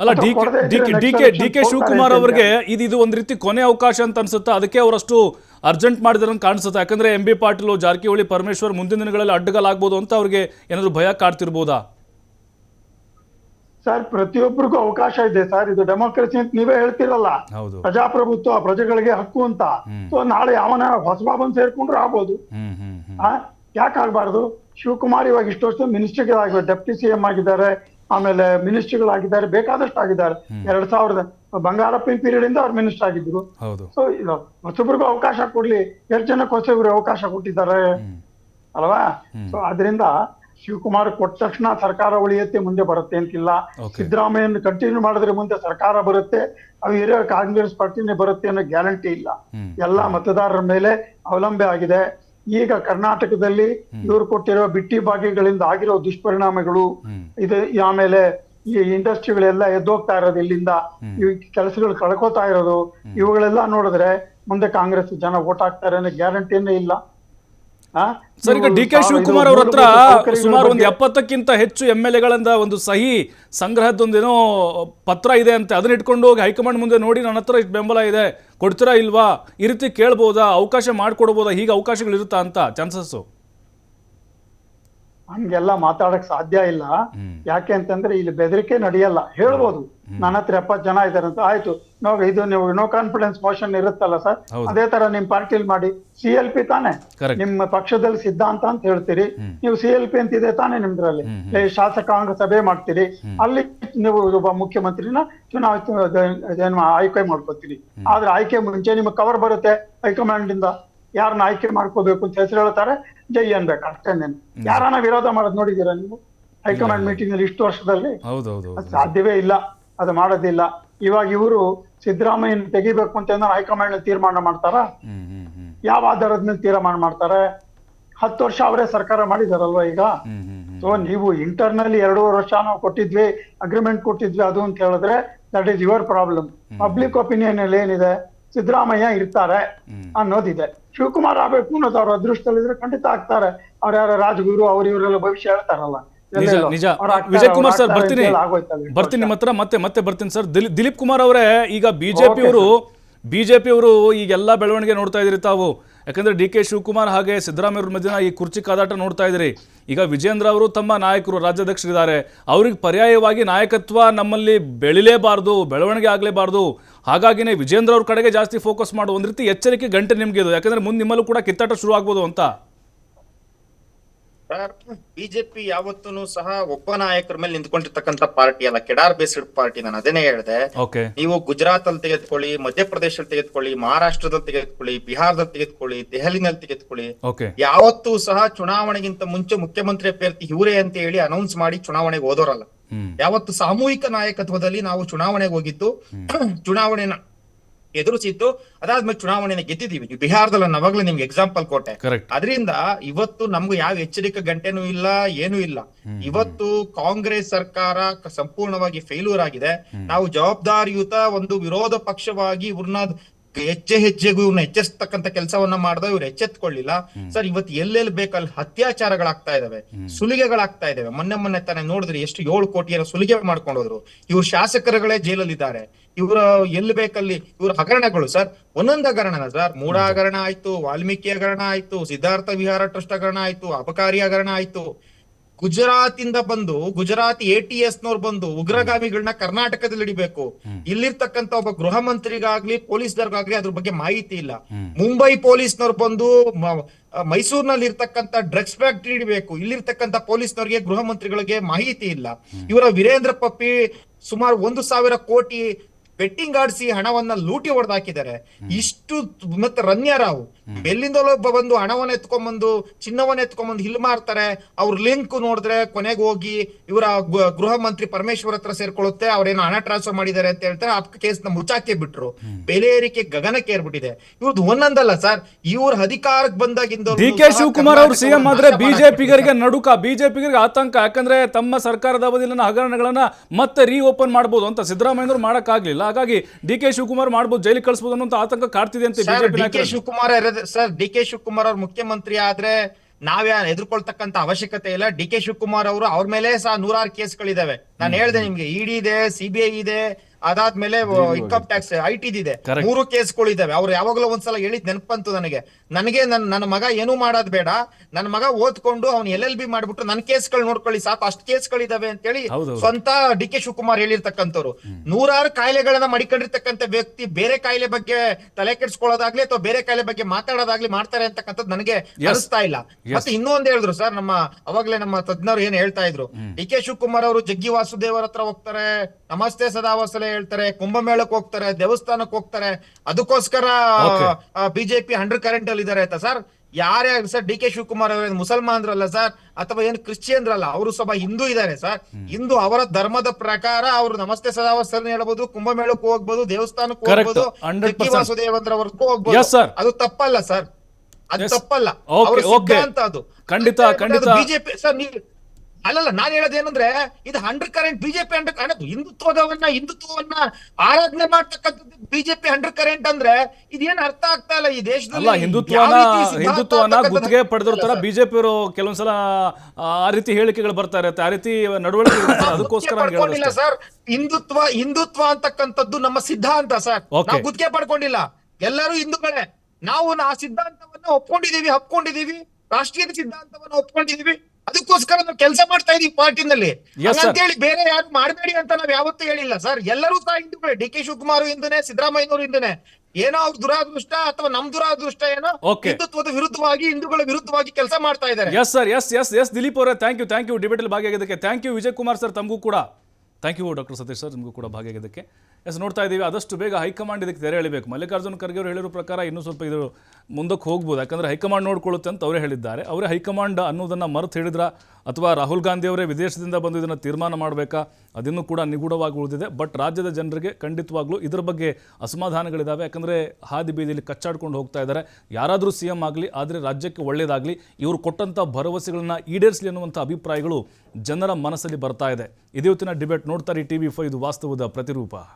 ಅಲ್ಲ D D K D K Shivakumar ಅವರಿಗೆ. ಇದು ಇದು ಒಂದು ರೀತಿ ಕೊನೆ ಅವಕಾಶ ಅಂತ ಅನ್ಸುತ್ತೆ? ಅದಕ್ಕೆ ಅವರಷ್ಟು ಅರ್ಜೆಂಟ್ ಮಾಡಿದ್ರೆ ಅಂತ ಕಾಣಿಸುತ್ತೆ? ಯಾಕಂದ್ರೆ ಎಂ ಬಿ ಪಾಟೀಲ್ ಜಾರಕಿಹೊಳಿ ಪರಮೇಶ್ವರ್ ಮುಂದಿನ ದಿನಗಳಲ್ಲಿ ಅಡ್ಡಗಾಲಾಗ್ಬೋದು ಅಂತ ಅವ್ರಿಗೆ ಏನಾದ್ರು ಭಯ ಕಾಡ್ತಿರ್ಬೋದಾ? ಸರ್ ಪ್ರತಿಯೊಬ್ಬರಿಗೂ ಅವಕಾಶ ಇದೆ ಸರ್. ಇದು ಡೆಮೋಕ್ರಸಿ ಅಂತ ನೀವೇ ಹೇಳ್ತಿರಲ್ಲ. ಪ್ರಜಾಪ್ರಭುತ್ವ ಪ್ರಜೆಗಳಿಗೆ ಹಕ್ಕು ಅಂತ. ಸೊ ನಾಳೆ ಯಾವನ ಹೊಸ ಬಾಬನ್ ಸೇರ್ಕೊಂಡ್ರು ಆಗ್ಬೋದು. ಹ್ಮ್ ಹ್ಮ್ ಹ್ಮ್. ಆ ಯಾಕೆ ಆಗ್ಬಾರ್ದು ಶಿವಕುಮಾರ್ ಇವಾಗ ಇಷ್ಟು ವರ್ಷ ಮಿನಿಸ್ಟರ್ಗಳಾಗಿದ್ದಾರೆ ಡೆಪ್ಟಿ ಸಿ ಎಂ ಆಗಿದ್ದಾರೆ. ಆಮೇಲೆ ಮಿನಿಸ್ಟ್ರಿಗಳಾಗಿದ್ದಾರೆ ಬೇಕಾದಷ್ಟು ಆಗಿದ್ದಾರೆ. ಎರಡ್ ಸಾವಿರದ ಬಂಗಾರಪ್ಪ ಪೀರಿಯಡ್ ಇಂದ ಅವ್ರು ಮಿನಿಸ್ಟರ್ ಆಗಿದ್ರು ಸೊ ಹೊಸಬ್ರಿಗೂ ಅವಕಾಶ ಕೊಡ್ಲಿ. ಎಷ್ಟು ಜನಕ್ಕೆ ಹೊಸಬ್ರು ಅವಕಾಶ ಕೊಟ್ಟಿದ್ದಾರೆ. ಅಲ್ವಾ? ಸೊ ಅದರಿಂದ ಶಿವಕುಮಾರ್ ಕೊಟ್ಟ ತಕ್ಷಣ ಸರ್ಕಾರ ಉಳಿಯುತ್ತೆ ಮುಂದೆ ಬರುತ್ತೆ ಅಂತಿಲ್ಲ. ಇಲ್ಲ ಸಿದ್ದರಾಮಯ್ಯನ ಕಂಟಿನ್ಯೂ ಮಾಡಿದ್ರೆ ಮುಂದೆ ಸರ್ಕಾರ ಬರುತ್ತೆ. ಅವು ಹಿರಿಯ ಕಾಂಗ್ರೆಸ್ ಪಾರ್ಟಿನೇ ಬರುತ್ತೆ ಅನ್ನೋ ಗ್ಯಾರಂಟಿ ಇಲ್ಲ. ಎಲ್ಲಾ ಮತದಾರರ ಮೇಲೆ ಅವಲಂಬೆ ಆಗಿದೆ. ಈಗ ಕರ್ನಾಟಕದಲ್ಲಿ ಇವರು ಕೊಟ್ಟಿರೋ ಬಿಟ್ಟಿ ಭಾಗ್ಯಗಳಿಂದ ಆಗಿರೋ ದುಷ್ಪರಿಣಾಮಗಳು. ಇದು ಆಮೇಲೆ ಈ ಇಂಡಸ್ಟ್ರಿಗಳೆಲ್ಲ ಎದ್ದೋಗ್ತಾ ಇರೋದು ಇಲ್ಲಿಂದ ಈ ಕೆಲಸಗಳು ಕಳ್ಕೋತಾ ಇರೋದು ಇವುಗಳೆಲ್ಲ ನೋಡಿದ್ರೆ ಮುಂದೆ ಕಾಂಗ್ರೆಸ್ ಜನ ವೋಟ್ ಹಾಕ್ತಾರೆ ಅನ್ನೋ ಗ್ಯಾರಂಟಿನೇ ಇಲ್ಲ? ಸರ್ ಈಗ ಡಿ ಕೆ ಶಿವಕುಮಾರ್ ಅವ್ರ ಹತ್ರ ಸುಮಾರು ಒಂದು ಎಪ್ಪತ್ತಕ್ಕಿಂತ ಹೆಚ್ಚು ಎಂ ಎಲ್ ಎಗಳಿಂದ ಒಂದು ಸಹಿ ಸಂಗ್ರಹದೊಂದೇನೋ ಪತ್ರ ಇದೆ ಅಂತೆ ಅದನ್ನ ಇಟ್ಕೊಂಡು ಹೋಗಿ ಹೈಕಮಾಂಡ್ ಮುಂದೆ ನೋಡಿ ನನ್ನ ಹತ್ರ ಇಷ್ಟು ಬೆಂಬಲ ಇದೆ ಕೊಡ್ತೀರಾ ಇಲ್ವಾ? ಈ ರೀತಿ ಕೇಳ್ಬೋದಾ? ಅವಕಾಶ ಮಾಡಿಕೊಡ್ಬೋದಾ? ಹೀಗೆ ಅವಕಾಶಗಳಿರುತ್ತಾ ಅಂತ ಚಾನ್ಸಸ್ಸು. ಹಂಗೆಲ್ಲ ಮಾತಾಡಕ್ ಸಾಧ್ಯ ಇಲ್ಲ. ಯಾಕೆ ಅಂತಂದ್ರೆ ಇಲ್ಲಿ ಬೆದರಿಕೆ ನಡೆಯಲ್ಲ. ಹೇಳ್ಬೋದು. ನನ್ನ ಹತ್ರ ಎಪ್ಪತ್ ಜನ ಇದಾರೆ ಅಂತ. ಆಯ್ತು. ನೋಡಿ ಇದು ನೀವು ನೋ ಕಾನ್ಫಿಡೆನ್ಸ್ ಮೋಷನ್ ಇರುತ್ತಲ್ಲ ಸರ್? ಅದೇ ತರ ನಿಮ್ ಪಾರ್ಟಿಲಿ ಮಾಡಿ. ಸಿ ಎಲ್ ಪಿ ತಾನೆ. ನಿಮ್ಮ ಪಕ್ಷದಲ್ಲಿ ಸಿದ್ಧಾಂತ ಅಂತ ಹೇಳ್ತೀರಿ. ನೀವು ಸಿ ಎಲ್ ಪಿ ಅಂತ ಇದೆ ತಾನೆ ನಿಮ್ದ್ರಲ್ಲಿ? ಶಾಸಕಾಂಗ ಸಭೆ ಮಾಡ್ತೀರಿ. ಅಲ್ಲಿ ನೀವು ಒಬ್ಬ ಮುಖ್ಯಮಂತ್ರಿನ ಚುನಾವಣೆ ಆಯ್ಕೆ ಮಾಡ್ಕೋತೀರಿ. ಆದ್ರೆ ಆಯ್ಕೆ ಮುಂಚೆ ನಿಮ್ಗೆ ಕವರ್ ಬರುತ್ತೆ ಹೈಕಮಾಂಡ್ ಇಂದ ಯಾರನ್ನ ಆಯ್ಕೆ ಮಾಡ್ಕೋಬೇಕು ಅಂತ ಹೆಸರು ಹೇಳ್ತಾರೆ ಜೈ ಅನ್ಬೇಕು. ಅಷ್ಟೇನೇನು ಯಾರನ್ನ ವಿರೋಧ ಮಾಡೋದು ನೋಡಿದೀರಾ ನೀವು? ಹೈಕಮಾಂಡ್ ಮೀಟಿಂಗ್ ಅಲ್ಲಿ ಇಷ್ಟು ವರ್ಷದಲ್ಲಿ? ಸಾಧ್ಯವೇ ಇಲ್ಲ. ಅದು ಮಾಡೋದಿಲ್ಲ. ಇವಾಗ ಇವರು ಸಿದ್ದರಾಮಯ್ಯನ ತೆಗಿಬೇಕು ಅಂತ ಹೈಕಮಾಂಡ್ನಲ್ಲಿ ತೀರ್ಮಾನ ಮಾಡ್ತಾರ? ಯಾವ ಆಧಾರದ ಮೇಲೆ ತೀರ್ಮಾನ ಮಾಡ್ತಾರೆ? ಹತ್ತು ವರ್ಷ ಅವರೇ ಸರ್ಕಾರ ಮಾಡಿದಾರಲ್ವಾ ಈಗ? ಸೊ ನೀವು ಇಂಟರ್ನಲ್ಲಿ ಎರಡೂವರೆ ವರ್ಷ ನಾವು ಕೊಟ್ಟಿದ್ವಿ ಅಗ್ರಿಮೆಂಟ್ ಕೊಟ್ಟಿದ್ವಿ ಅದು ಅಂತ ಹೇಳಿದ್ರೆ that is your problem public opinion ಅಲ್ಲಿ ಏನಿದೆ? ಸಿದ್ದರಾಮಯ್ಯ ಇರ್ತಾರೆ ಅನ್ನೋದಿದೆ. ಶಿವಕುಮಾರ್ ಆಗ್ಬೇಕು ಅನ್ನೋದು ಅವ್ರ ಅದೃಷ್ಟದಲ್ಲಿದ್ರೆ ಖಂಡಿತ ಆಗ್ತಾರೆ. ಅವ್ರ ಯಾರ ರಾಜಗುರು ಅವ್ರ ಇವರೆಲ್ಲ ಭವಿಷ್ಯ ಹೇಳ್ತಾರಲ್ಲ. ನಿಜ ನಿಜ. ವಿಜಯ್ ಕುಮಾರ್ ಸರ್ ಬರ್ತೀನಿ. ಬರ್ತೀನಿ. ನಿಮ್ಮ ಹತ್ರ ಮತ್ತೆ ಮತ್ತೆ ಬರ್ತೀನಿ ಸರ್. ದಿಲೀಪ್ ದಿಲೀಪ್ ಕುಮಾರ್ ಅವರೇ ಈಗ ಬಿಜೆಪಿ ಅವರು ಬಿಜೆಪಿ ಅವರು ಈಗೆಲ್ಲ ಬೆಳವಣಿಗೆ ನೋಡ್ತಾ ಇದ್ರಿ ತಾವು. ಯಾಕಂದ್ರೆ ಡಿ ಕೆ ಶಿವಕುಮಾರ್ ಹಾಗೆ ಸಿದ್ದರಾಮಯ್ಯ ಅವ್ರ ಮಧ್ಯನ ಈ ಕುರ್ಚಿ ಕಾದಾಟ ನೋಡ್ತಾ ಇದ್ದೀರಿ. ಈಗ ವಿಜೇಂದ್ರ ಅವರು ತಮ್ಮ ನಾಯಕರು, ರಾಜ್ಯಾಧ್ಯಕ್ಷರಿದ್ದಾರೆ. ಅವ್ರಿಗೆ ಪರ್ಯಾಯವಾಗಿ ನಾಯಕತ್ವ ನಮ್ಮಲ್ಲಿ ಬೆಳಿಲೇಬಾರ್ದು, ಬೆಳವಣಿಗೆ ಆಗಲೇಬಾರ್ದು. ಹಾಗಾಗಿನೇ ವಿಜೇಂದ್ರ ಅವ್ರ ಕಡೆಗೆ ಜಾಸ್ತಿ ಫೋಕಸ್ ಮಾಡೋ ಒಂದು ರೀತಿ ಎಚ್ಚರಿಕೆ ಗಂಟೆ ನಿಮಗೆ ಇದು. ಯಾಕಂದ್ರೆ ಮುಂದೆ ನಿಮ್ಮಲ್ಲೂ ಕೂಡ ಕಿತ್ತಾಟ ಶುರು ಆಗ್ಬೋದು ಅಂತ. ಸರ್ ಬಿಜೆಪಿ ಯಾವತ್ತೂ ಸಹ ಒಬ್ಬ ನಾಯಕರ ಮೇಲೆ ನಿಂತ್ಕೊಂಡಿರ್ತಕ್ಕಂತ ಪಾರ್ಟಿ ಅಲ್ಲ. ಕೆಡಾರ್ ಬೇಸ್ಡ್ ಪಾರ್ಟಿ ನಾನು ಅದನ್ನೇ ಹೇಳಿದೆ. ನೀವು ಗುಜರಾತ್ ಅಲ್ಲಿ ತೆಗೆದುಕೊಳ್ಳಿ ಮಧ್ಯಪ್ರದೇಶದಲ್ಲಿ ತೆಗೆದುಕೊಳ್ಳಿ ಮಹಾರಾಷ್ಟ್ರದಲ್ಲಿ ತೆಗೆದುಕೊಳ್ಳಿ ಬಿಹಾರದಲ್ಲಿ ತೆಗೆದುಕೊಳ್ಳಿ ದೆಹಲಿನಲ್ಲಿ ತೆಗೆದುಕೊಳ್ಳಿ. ಯಾವತ್ತೂ ಸಹ ಚುನಾವಣೆಗಿಂತ ಮುಂಚೆ ಮುಖ್ಯಮಂತ್ರಿ ಅಭ್ಯರ್ಥಿ ಇವರೇ ಅಂತ ಹೇಳಿ ಅನೌನ್ಸ್ ಮಾಡಿ ಚುನಾವಣೆಗೆ ಹೋದೋರಲ್ಲ ಹ್ಮ್. ಯಾವತ್ತು ಸಾಮೂಹಿಕ ನಾಯಕತ್ವದಲ್ಲಿ ನಾವು ಚುನಾವಣೆಗೆ ಹೋಗಿದ್ದು ಚುನಾವಣೆನ ಎದುರಿಸಿದ್ದು ಅದಾದ್ಮೇಲೆ ಚುನಾವಣೆಯನ್ನು ಗೆದ್ದಿದ್ದೀವಿ. ನೀವು ಬಿಹಾರದಲ್ಲಿ ನಾನು ಅವಾಗ್ಲೇ ನಿಮ್ಗೆ ಎಕ್ಸಾಂಪಲ್ ಕೊಟ್ಟೆ. ಅದರಿಂದ ಇವತ್ತು ನಮ್ಗೆ ಯಾವ ಎಚ್ಚರಿಕೆ ಗಂಟೆನೂ ಇಲ್ಲ ಏನೂ ಇಲ್ಲ. ಇವತ್ತು ಕಾಂಗ್ರೆಸ್ ಸರ್ಕಾರ ಸಂಪೂರ್ಣವಾಗಿ ಫೇಲ್ಯೂರ್ ಆಗಿದೆ. ನಾವು ಜವಾಬ್ದಾರಿಯುತ ಒಂದು ವಿರೋಧ ಪಕ್ಷವಾಗಿ ಇವ್ರನ್ನ ಹೆಜ್ಜೆ ಹೆಜ್ಜೆಗೂ ಇವ್ರನ್ನ ಎಚ್ಚರಿಸ್ತಕ್ಕಂತ ಕೆಲಸವನ್ನ ಮಾಡ್ದ ಇವ್ರು ಎಚ್ಚೆತ್ಕೊಳ್ಳಿಲ್ಲ. ಸರ್ ಇವತ್ತು ಎಲ್ಲೆಲ್ಲಿ ಬೇಕಲ್ಲಿ ಅತ್ಯಾಚಾರಗಳಾಗ್ತಾ ಇದಾವೆ ಸುಲಿಗೆಗಳಾಗ್ತಾ ಇದಾವೆ. ಮೊನ್ನೆ ಮೊನ್ನೆ ತಾನೇ ನೋಡಿದ್ರಿ ಎಷ್ಟು ಏಳು ಕೋಟಿಯರ ಸುಲಿಗೆ ಮಾಡ್ಕೊಂಡೋದ್ರು. ಇವ್ರು ಶಾಸಕರುಗಳೇ ಜೈಲಲ್ಲಿದ್ದಾರೆ. ಇವರ ಎಲ್ಲಿ ಬೇಕಲ್ಲಿ ಇವ್ರ ಹಗರಣಗಳು ಸರ್. ಒಂದೊಂದ್ ಹಗರಣ ಸರ್. ಮೂಡ ಹಗರಣ ಆಯ್ತು ವಾಲ್ಮೀಕಿ ಹಗರಣ ಆಯ್ತು ಸಿದ್ಧಾರ್ಥ ವಿಹಾರ ಟ್ರಸ್ಟ್ ಹಗರಣ ಆಯ್ತು ಅಪಕಾರಿ ಹಗರಣ ಆಯ್ತು. ಗುಜರಾತ್ ಇಂದ ಬಂದು ಗುಜರಾತ್ ಎ ಟಿ ಎಸ್ ನವ್ರು ಬಂದು ಉಗ್ರಗಾಮಿಗಳನ್ನ ಕರ್ನಾಟಕದಲ್ಲಿ ಹಿಡಿಬೇಕು. ಇಲ್ಲಿರ್ತಕ್ಕಂತ ಒಬ್ಬ ಗೃಹ ಮಂತ್ರಿಗಾಗ್ಲಿ ಪೊಲೀಸ್ದವ್ರಿಗಾಗ್ಲಿ ಅದ್ರ ಬಗ್ಗೆ ಮಾಹಿತಿ ಇಲ್ಲ. ಮುಂಬೈ ಪೊಲೀಸ್ನವ್ರು ಬಂದು ಮೈಸೂರಿನಲ್ಲಿ ಇರ್ತಕ್ಕಂತ ಡ್ರಗ್ಸ್ ಫ್ಯಾಕ್ಟ್ರಿ ಹಿಡಿಬೇಕು. ಇಲ್ಲಿರ್ತಕ್ಕಂಥ ಪೊಲೀಸ್ನವ್ರಿಗೆ ಗೃಹ ಮಂತ್ರಿಗಳಿಗೆ ಮಾಹಿತಿ ಇಲ್ಲ. ಇವರ ವೀರೇಂದ್ರ ಪಪ್ಪಿ ಸುಮಾರು ಒಂದು ಸಾವಿರ ಕೋಟಿ ಬೆಟ್ಟಿಂಗ್ ಆಡಿಸಿ ಹಣವನ್ನ ಲೂಟಿ ಹೊಡೆದಾಕಿದ್ದಾರೆ. ಇಷ್ಟು ಮತ್ತೆ ರನ್ಯರಾವ್. ಎಲ್ಲಿಂದಲೋ ಒಬ್ಬ ಬಂದು ಹಣವನ್ನ ಎತ್ಕೊಂಡ್ಬಂದು ಚಿನ್ನವನ್ನ ಎತ್ಕೊಂಡ್ಬಂದು ಹಿಲ್ ಮಾರ್ತಾರೆ. ಅವ್ರ ಲಿಂಕ್ ನೋಡಿದ್ರೆ ಕೊನೆಗೆ ಹೋಗಿ ಇವರ ಗೃಹ ಮಂತ್ರಿ ಪರಮೇಶ್ವರ್ ಹತ್ರ ಸೇರ್ಕೊಳ್ಳುತ್ತೆ. ಅವ್ರೇನೋ ಹಣ ಟ್ರಾನ್ಸ್ಫರ್ ಮಾಡಿದ್ದಾರೆ ಅಂತ ಹೇಳ್ತಾರೆ. ಆ ಕೇಸ್ನ ಮುಚ್ಚಾಕೆ ಬಿಟ್ರು ಬೆಲೆ ಏರಿಕೆ ಗಗನಕ್ಕೆ ಏರ್ಬಿಟ್ಟಿದೆ. ಇವ್ರದ್ದು ಒಂದೊಂದಲ್ಲ ಸರ್. ಇವ್ರ ಅಧಿಕಾರಕ್ಕೆ ಬಂದಾಗಿಂದ ಡಿ ಕೆ ಶಿವಕುಮಾರ್ ಅವರು ಸಿಎಂ ಆದ್ರೆ ಬಿಜೆಪಿಗರಿಗೆ ನಡುಕ. ಬಿಜೆಪಿಗರಿಗೆ ಆತಂಕ. ಯಾಕಂದ್ರೆ ತಮ್ಮ ಸರ್ಕಾರದ ಅವಧಿಯಲ್ಲಿ ಹಗರಣಗಳನ್ನ ಮತ್ತೆ ರೀ ಓಪನ್ ಮಾಡಬಹುದು ಅಂತ ಮಾಡಕ್ ಮಾಡಕ್ಕಾಗ್ಲಿಲ್ಲ. ಹಾಗಾಗಿ ಡಿ ಕೆ ಶಿವಕುಮಾರ್ ಮಾಡ್ಬೋದು ಜೈಲಿಗೆ ಕಳಿಸಬಹುದು ಅನ್ನೋ ಆತಂಕ ಕಾಡ್ತಿದೆ ಅಂತ BJP D K Shivakumar sir D K Shivakumar ಅವ್ರ ಮುಖ್ಯಮಂತ್ರಿ ಆದ್ರೆ ನಾವ್ಯಾ ಎದುರ್ಕೊಳ್ತಕ್ಕಂತ ಅವಶ್ಯಕತೆ ಇಲ್ಲ. ಡಿ ಕೆ ಶಿವಕುಮಾರ್ ಅವರು ಅವ್ರ ಮೇಲೆ ಸಹ ನೂರಾರು ಕೇಸ್ಗಳಿದಾವೆ. ನಾನು ಹೇಳ್ದೆ ನಿಮ್ಗೆ ಇಡಿ ಇದೆ ಸಿಬಿಐ ಇದೆ ಅದಾದ್ಮೇಲೆ ಇನ್ಕಮ್ ಟ್ಯಾಕ್ಸ್ ಐ ಟಿ ಇದೆ. ಮೂರು ಕೇಸ್ಗಳಿದಾವೆ ಅವ್ರು ಯಾವಾಗಲೂ ಒಂದ್ಸಲ ಹೇಳಿದ್ ನೆನಪಂತು ನನಗೆ. ನನಗೆ ನನ್ ನನ್ನ ಮಗ ಏನು ಮಾಡೋದ್ ಬೇಡ. ನನ್ನ ಮಗ ಓದ್ಕೊಂಡು ಅವ್ನು ಎಲ್ ಎಲ್ ಬಿ ಮಾಡ್ಬಿಟ್ಟು ನನ್ನ ಕೇಸ್ಗಳು ನೋಡ್ಕೊಳ್ಳಿ ಸಾಕು. ಅಷ್ಟು ಕೇಸ್ಗಳಿದಾವೆ ಅಂತೇಳಿ ಹೇಳಿ ಸ್ವಂತ ಡಿ ಕೆ ಶಿವಕುಮಾರ್ ಹೇಳಿರ್ತಕ್ಕಂಥವ್ರು. ನೂರಾರು ಕಾಯಿಲೆಗಳನ್ನ ಮಡಿಕೊಂಡಿರ್ತಕ್ಕಂಥ ವ್ಯಕ್ತಿ ಬೇರೆ ಕಾಯಿಲೆ ಬಗ್ಗೆ ತಲೆ ಕೆಡಿಸ್ಕೊಳ್ಳೋದಾಗ್ಲಿ ಅಥವಾ ಬೇರೆ ಕಾಯಿಲೆ ಬಗ್ಗೆ ಮಾತಾಡೋದಾಗ್ಲಿ ಮಾಡ್ತಾರೆ ಅಂತಕ್ಕಂಥದ್ದು ನನಗೆ ಅನಿಸ್ತಾ ಇಲ್ಲ. ಮತ್ತೆ ಇನ್ನೊಂದ್ ಹೇಳಿದ್ರು ಸರ್ ನಮ್ಮ ಅವಾಗಲೇ ನಮ್ಮ ತಜ್ಞರು ಏನ್ ಹೇಳ್ತಾ ಇದ್ರು. ಡಿ ಕೆ ಶಿವಕುಮಾರ್ ಅವರು ಜಗ್ಗಿ ವಾಸುದೇವರ ಹತ್ರ ಹೋಗ್ತಾರೆ. ನಮಸ್ತೆ ಸದಾವಸಲೆ ಹೇಳ್ತಾರೆ ಕುಂಭಮೇಳಕ್ಕೆ ಹೋಗ್ತಾರೆ ದೇವಸ್ಥಾನಕ್ಕೆ ಹೋಗ್ತಾರೆ. ಅದಕ್ಕೋಸ್ಕರ ಬಿಜೆಪಿ ಅಂಡರ್ ಕರೆಂಟ್ ಅಲ್ಲಿ ಇದಾರೆ ಆಯ್ತಾ ಸರ್ ಯಾರೇ ಸರ್ ಡಿ ಕೆ ಶಿವಕುಮಾರ್ ಅವರ ಮುಸಲ್ಮಾನ್ರಲ್ಲ ಸರ್ ಅಥವಾ ಏನು ಕ್ರಿಶ್ಚಿಯನ್ರಲ್ಲ ಅವರು ಸ್ವಲ್ಪ ಹಿಂದೂ ಇದಾರೆ ಸರ್. ಹಿಂದೂ ಅವರ ಧರ್ಮದ ಪ್ರಕಾರ ಅವರು ನಮಸ್ತೆ ಸದಾವಸ್ತನ ಹೇಳ್ಬೋದು ಕುಂಭಮೇಳಕ್ಕೂ ಹೋಗ್ಬೋದು ದೇವಸ್ಥಾನಕ್ಕೂ. ಹೋಗ್ಬೋದು 100% ಜಗ್ಗಿ ವಾಸುದೇವಂದ್ರವರೆಗೂ ಹೋಗ್ಬೋದು. ಅದು ತಪ್ಪಲ್ಲ ಸರ್. ಅದು ತಪ್ಪಲ್ಲ. ಸಿದ್ಧಾಂತ ಅದು. ಖಂಡಿತ, ಖಂಡಿತ. ಬಿಜೆಪಿ ಸರ್ ನೀವು ಅಲ್ಲಲ್ಲ ನಾನ್ ಹೇಳೋದೇನಂದ್ರೆ ಇದು hundred percent BJP hundred percent ಹಿಂದುತ್ವದವನ್ನ ಹಿಂದುತ್ವವನ್ನ ಆರಾಧನೆ ಮಾಡ್ತಕ್ಕಂಥದ್ದು ಬಿಜೆಪಿ ಹಂಡ್ರೆಡ್ ಕರೆಂಟ್ ಅಂದ್ರೆ ಇದೇನ್ ಅರ್ಥ ಆಗ್ತಾ ಇಲ್ಲ ಈ ದೇಶದಲ್ಲಿ? ಹಿಂದುತ್ವನ ಹಿಂದುತ್ವನ ಗುತ್ತಿಗೆ ಪಡೆದಿರ್ತಾರ ಬಿಜೆಪಿ ಅವರು ಕೆಲವೊಂದ್ಸಲ ಆ ರೀತಿ ಹೇಳಿಕೆಗಳು ಬರ್ತಾ ಇರುತ್ತೆ. ಆ ರೀತಿ ನಡವಳಿಕೆ ಅದಕ್ಕೋಸ್ಕರ ಸರ್. ಹಿಂದುತ್ವ ಹಿಂದುತ್ವ ಅಂತಕ್ಕಂಥದ್ದು ನಮ್ಮ ಸಿದ್ಧಾಂತ ಸರ್. ನಾವು ಗುತ್ತಿಗೆ ಪಡ್ಕೊಂಡಿಲ್ಲ. ಎಲ್ಲರೂ ಹಿಂದೂಗಳೇ. ನಾವು ಆ ಸಿದ್ಧಾಂತವನ್ನ ಒಪ್ಕೊಂಡಿದೀವಿ ಹಪ್ಕೊಂಡಿದೀವಿ. ರಾಷ್ಟ್ರೀಯ ಸಿದ್ಧಾಂತವನ್ನ ಒಪ್ಕೊಂಡಿದೀವಿ. ಅದಕ್ಕೋಸ್ಕರ ನಾವು ಕೆಲಸ ಮಾಡ್ತಾ ಇದೀವಿ ಪಾರ್ಟಿನಲ್ಲಿ. ಹೇಳಿ ಬೇರೆ ಯಾರು ಮಾಡಬೇಡಿ ಅಂತ ನಾವ್ ಯಾವತ್ತೂ ಹೇಳಿಲ್ಲ ಸರ್ ಎಲ್ಲರೂ ಸಹ ಹಿಂದೂಗಳೇ. ಡಿ ಕೆ ಶಿವಕುಮಾರ್ ಇಂದನೆ ಸಿದ್ದರಾಮಯ್ಯನವರು ಹಿಂದೂನೆ. ಏನೋ ಅವ್ರ ದುರಾದೃಷ್ಟ ಅಥವಾ ನಮ್ ದುರಾದೃಷ್ಟ ಏನೋ. ಹಿಂದುತ್ವದ ವಿರುದ್ಧವಾಗಿ ಹಿಂದೂಗಳ ವಿರುದ್ಧವಾಗಿ ಕೆಲಸ ಮಾಡ್ತಾ ಇದ್ದಾರೆ. Yes sir yes yes yes Dileep ಅವರೇ ಥ್ಯಾಂಕ್ ಯು ಥ್ಯಾಂಕ್ ಯು ಡಿಬೇಟಲ್ಲಿ ಭಾಗಿಯಾಗಿದ್ದಕ್ಕೆ. Thank you Vijay Kumar sir ತಮಗೂ ಕೂಡ. Thank you doctor Satish sir ನಿಮಗೂ ಕೂಡ ಭಾಗಿಯಾಗಿದ್ದಕ್ಕೆ. ಎಸ್, ನೋಡ್ತಾ ಇದ್ದೀವಿ. ಆದಷ್ಟು ಬೇಗ ಹೈಕಮಾಂಡ್ ಇದಕ್ಕೆ ತೆರೆ ಎಳಿಬೇಕು. ಮಲ್ಲಿಕಾರ್ಜುನ ಖರ್ಗೆ ಅವರು ಹೇಳಿರೋ ಪ್ರಕಾರ ಇನ್ನೂ ಸ್ವಲ್ಪ ಇದು ಮುಂದಕ್ಕೆ ಹೋಗ್ಬೋದು. ಯಾಕಂದರೆ ಹೈಕಮಾಂಡ್ ನೋಡ್ಕೊಳ್ಳುತ್ತೆ ಅಂತ ಅವರೇ ಹೇಳಿದ್ದಾರೆ. ಅವರೇ ಹೈಕಮಾಂಡ್ ಅನ್ನೋದನ್ನು ಮರೆತು ಹೇಳಿದ್ರ? ಅಥವಾ ರಾಹುಲ್ ಗಾಂಧಿ ಅವರೇ ವಿದೇಶದಿಂದ ಬಂದು ಇದನ್ನು ತೀರ್ಮಾನ ಮಾಡಬೇಕಾ? ಅದನ್ನು ಕೂಡ ನಿಗೂಢವಾಗಿ ಉಳಿದಿದೆ. ಬಟ್ ರಾಜ್ಯದ ಜನರಿಗೆ ಖಂಡಿತವಾಗ್ಲೂ ಇದ್ರ ಬಗ್ಗೆ ಅಸಮಾಧಾನಗಳಿದ್ದಾವೆ ಯಾಕಂದರೆ ಹಾದಿ ಬೀದಿಯಲ್ಲಿ ಕಚ್ಚಾಡ್ಕೊಂಡು ಹೋಗ್ತಾ ಇದ್ದಾರೆ ಯಾರಾದರೂ ಸಿ ಎಂ ಆಗಲಿ, ಆದರೆ ರಾಜ್ಯಕ್ಕೆ ಒಳ್ಳೆಯದಾಗಲಿ ಇವರು ಕೊಟ್ಟಂಥ ಭರವಸೆಗಳನ್ನ ಈಡೇರಿಸಲಿ ಅನ್ನುವಂಥ ಅಭಿಪ್ರಾಯಗಳು ಜನರ ಮನಸ್ಸಲ್ಲಿ ಬರ್ತಾ ಇದೆ. ಇದೇ ಹೊತ್ತಿನ ಡಿಬೇಟ್ ನೋಡ್ತಾರೆ ಟಿ ವಿ ಫೈ ಇದು ವಾಸ್ತವದ ಪ್ರತಿರೂಪ.